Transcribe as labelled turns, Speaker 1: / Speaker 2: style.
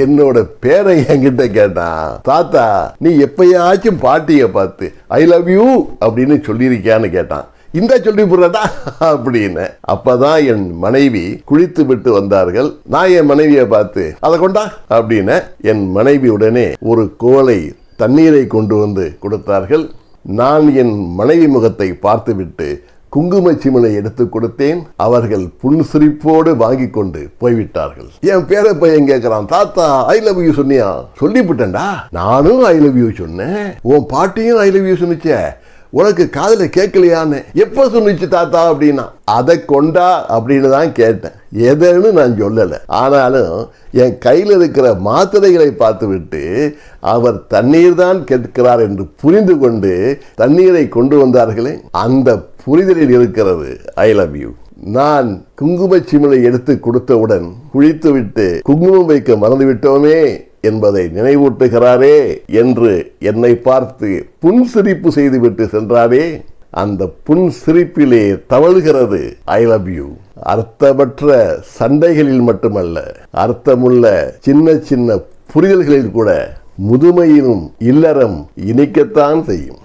Speaker 1: என்னோட பேரை என்கிட்ட கேட்டான் தாத்தா நீ எப்பயாச்சும் பாட்டிய பார்த்து ஐ லவ் யூ அப்படின்னு சொல்லியிருக்கியான்னு கேட்டான். இந்த சொல்லி போடுறதா அப்படின்னு. அப்பதான் என் மனைவி குளித்து விட்டு வந்தார்கள். நான் என் மனைவியை பார்த்து அதை கொண்டா அப்படின்னு என் மனைவி உடனே ஒரு கோலை தண்ணீரை கொண்டு வந்து கொடுத்தார்கள். நான் என் மனைவி முகத்தை பார்த்துவிட்டு குங்கும சிமிழை எடுத்து கொடுத்தேன். அவர்கள் புன்சிரிப்போடு வாங்கி கொண்டு போய்விட்டார்கள். என் பேர பையன் கேட்கிறான் தாத்தா ஐ லவ் யூ சொன்னியா? சொல்லிவிட்டேன்டா. நானும் ஐ லவ் யூ சொன்னேன். உன் பாட்டியும் ஐ லவ் யூ சொன்னிச்சே. உனக்கு காதில் கேட்கலையான்னு எப்போ சொன்னிச்சு தாத்தா அப்படின்னா? அதை கொண்டா அப்படின்னு தான் கேட்டேன். எதுன்னு நான் சொல்லலை. ஆனாலும் என் கையில் இருக்கிற மாத்திரைகளை பார்த்துவிட்டு அவர் தண்ணீர் தான் கேட்கிறார் என்று புரிந்து கொண்டு தண்ணீரை கொண்டு வந்தார்களே அந்த புரிதலில் இருக்கிறது ஐ லவ் யூ நான் குங்கும சிமிழை எடுத்து கொடுத்தவுடன் குளித்துவிட்டு குங்குமம் வைக்க மறந்துவிட்டோமே. என்பதை நினைவூட்டுகிறாரே என்று என்னை பார்த்து புன்சிரிப்பு செய்துவிட்டு சென்றாரே அந்த புன் சிரிப்பிலே தவழுகிறது. ஐ லவ் யூ அர்த்தமற்ற சண்டைகளில் மட்டுமல்ல அர்த்தமுள்ள சின்ன சின்ன புரிதல்களில் கூட முதுமையிலும் இல்லறம் இனிக்கத்தான் செய்யும்.